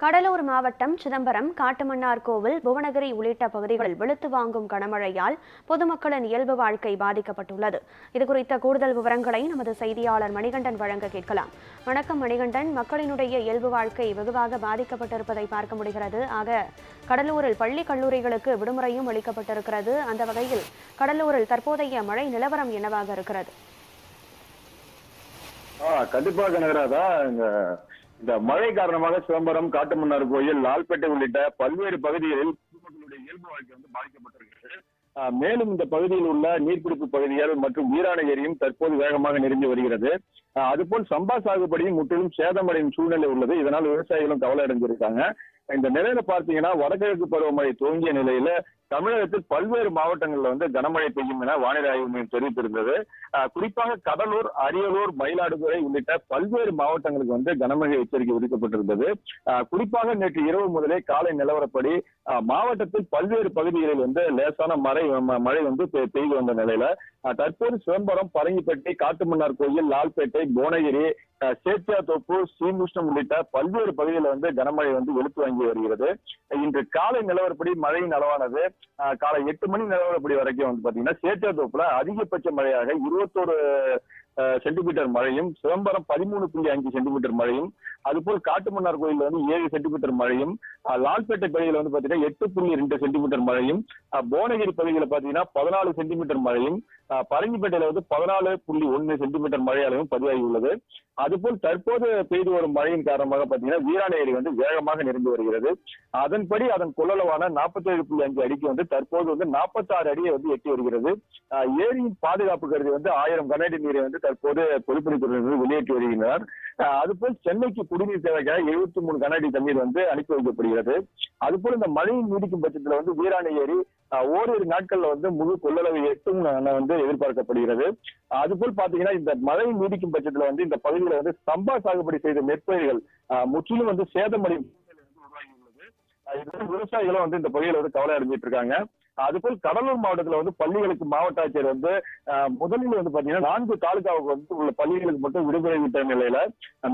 கடலூர் மாவட்டம் சிதம்பரம் காட்டுமன்னார் கோவில் புவனகிரி உள்ளிட்ட பகுதிகளில் வெளுத்து வாங்கும் கனமழையால் பொதுமக்களின் இயல்பு வாழ்க்கை பாதிக்கப்பட்டுள்ளது. இதுகுறித்த கூடுதல் விவரங்களை நமது செய்தியாளர் மணிகண்டன் வழங்க கேட்கலாம். வணக்கம் மணிகண்டன். மக்களினுடைய இயல்பு வாழ்க்கை வெகுவாக பாதிக்கப்பட்டிருப்பதை பார்க்க முடிகிறது. ஆக கடலூரில் பள்ளி கல்லூரிகளுக்கு விடுமுறையும் அளிக்கப்பட்டிருக்கிறது. அந்த வகையில் கடலூரில் தற்போதைய மழை நிலவரம் என்னவாக இருக்கிறது? கண்டிப்பாக நகராதா? இந்த மழை காரணமாக சிதம்பரம் காட்டுமன்னார் கோயில் லால்பேட்டை உள்ளிட்ட பல்வேறு பகுதிகளில் பொதுமக்களுடைய இயல்பு வாழ்க்கை வந்து பாதிக்கப்பட்டிருக்கிறது. மேலும் இந்த பகுதியில் உள்ள நீர்பிடிப்பு பகுதிகள் மற்றும் வீராண ஏரியும் தற்போது வேகமாக நெருங்கி வருகிறது. அதுபோல் சம்பா சாகுபடியும் முற்றிலும் சேதமடையும் சூழ்நிலை உள்ளது. இதனால் விவசாயிகளும் கவலை அடைஞ்சிருக்காங்க. இந்த நிலையில பார்த்தீங்கன்னா வடகிழக்கு பருவமழை துவங்கிய நிலையில தமிழகத்தில் பல்வேறு மாவட்டங்கள்ல வந்து கனமழை பெய்யும் என வானிலை ஆய்வு மையம் தெரிவித்திருந்தது. ஆஹ் குறிப்பாக கடலூர் அரியலூர் மயிலாடுதுறை உள்ளிட்ட பல்வேறு மாவட்டங்களுக்கு வந்து கனமழை எச்சரிக்கை விடுக்கப்பட்டிருந்தது ஆஹ் குறிப்பாக நேற்று இரவு முதலே காலை நிலவரப்படி மாவட்டத்தில் பல்வேறு பகுதிகளில் வந்து லேசான மழை மழை வந்து பெ- பெய்து வந்த நிலையில தற்போது சிதம்பரம் பரங்கிப்பட்டி காட்டுமன்னார் கோயில் லால்பேட்டை புவனகிரி சேத்தியா தோப்பு ஸ்ரீகிருஷ்ணம் உள்ளிட்ட பல்வேறு பகுதிகளில் வந்து கனமழை வந்து வெளுத்து வாங்கி வருகிறது. இன்று காலை நிலவரப்படி மழையின் அளவானது ஆஹ் காலை எட்டு மணி நிலவரப்படி வரைக்கும் வந்து பாத்தீங்கன்னா சேத்தியாத்தோப்புல அதிகபட்ச மழையாக இருபத்தோரு சென்டிமீட்டர் மழையும் சிதம்பரம் பதிமூணு புள்ளி அஞ்சு சென்டிமீட்டர் மழையும் அதுபோல் காட்டுமன்னார் கோயில்ல வந்து ஏழு சென்டிமீட்டர் மழையும் லால்பேட்டை பகுதியில் வந்து பாத்தீங்கன்னா எட்டு புள்ளி ரெண்டு சென்டிமீட்டர் மழையும் ஆஹ் புவனகிரி பகுதியில் பாத்தீங்கன்னா பதினாலு சென்டிமீட்டர் மழையும் பரங்கிப்பேட்டையில வந்து பதினாலு புள்ளி ஒன்னு சென்டிமீட்டர் மழை அளவும் பதிவாகி உள்ளது. அதுபோல் தற்போது பெய்து வரும் மழையின் காரணமாக பாத்தீங்கன்னா வீராண ஏரி வந்து வேகமாக நிரம்பி வருகிறது. அதன்படி அதன் கொள்ளளவான நாற்பத்தி ஏழு புள்ளி அஞ்சு அடிக்கு வந்து தற்போது வந்து நாற்பத்தி ஆறு அடியை வந்து எட்டி வருகிறது. ஏரியின் பாதுகாப்பு கருதி வந்து ஆயிரம் கனஅடி நீரை வந்து தற்போது பொதுப்பணித்துறையினர் வெளியேற்றி வருகின்றனர் அதுபோல் சென்னைக்கு குடிநீர் தேவைக்காக எழுபத்தி மூணு கனஅடி தண்ணீர் வந்து அனுப்பி வைக்கப்படுகிறது. அதுபோல் இந்த மழையின் நீடிக்கும் பட்சத்தில் வந்து வீராணை ஏரி ஓரிரு நாட்கள்ல வந்து முழு கொள்ளளவு எட்டும் வந்து எதிர்பார்க்கப்படுகிறது. அதுபோல் பாத்தீங்கன்னா இந்த மழை நீடிக்கும் பட்சத்துல வந்து இந்த பகுதியில வந்து சம்பா சாகுபடி செய்த நெற்பயிர்கள் முற்றிலும் வந்து சேதமடையும் விவசாயிகளும் வந்து இந்த பகுதியில வந்து கவலை அடைஞ்சிட்டு இருக்காங்க. அதுபோல் கடலூர் மாவட்டத்துல வந்து பள்ளிகளுக்கு மாவட்ட ஆட்சியர் வந்து ஆஹ் முதலில் வந்து பாத்தீங்கன்னா நான்கு தாலுகாவுக்கு வந்து உள்ள பள்ளிகளுக்கு மட்டும் விடுமுறை விட்ட நிலையில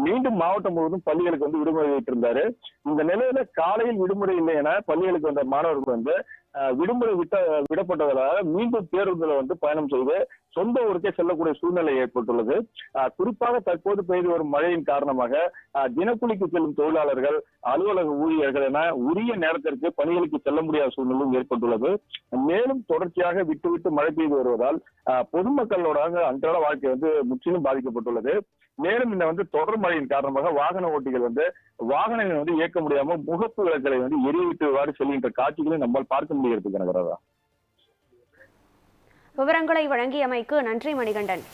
மீண்டும் மாவட்டம் முழுவதும் பள்ளிகளுக்கு வந்து விடுமுறை விட்டிருந்தாரு. இந்த நிலையில காலையில் விடுமுறை இல்லை என பள்ளிகளுக்கு வந்த மாணவர்கள் வந்து விடுமுறை விட்ட விடப்பட்டதால மீண்டும் பேருந்துல வந்து பயணம் செய்து சொந்த ஊருக்கே செல்லக்கூடிய சூழ்நிலை ஏற்பட்டுள்ளது. குறிப்பாக தற்போது பெய்து வரும் மழையின் காரணமாக ஆஹ் தினக்கூலிக்கு செல்லும் தொழிலாளர்கள் அலுவலக ஊழியர்கள் என உரிய நேரத்திற்கு பணிகளுக்கு செல்ல முடியாத சூழ்நிலையும் ஏற்பட்டுள்ளது. மேலும் தொடர்ச்சியாக விட்டு விட்டு மழை பெய்து வருவதால் ஆஹ் பொதுமக்களோட அன்றாட வாழ்க்கை வந்து முற்றிலும் பாதிக்கப்பட்டுள்ளது. மேலும் இந்த வந்து தொடர் மழையின் காரணமாக வாகன ஓட்டிகள் வந்து வாகனங்களை வந்து இயக்க முடியாம முகப்பு விளக்குகளை வந்து எரிவிட்டுவாறு செல்கின்ற காட்சிகளை நம்மால் பார்க்க முடிகிறது கனகராதா விவரங்களை வழங்கியமைக்கு நன்றி மணிகண்டன்.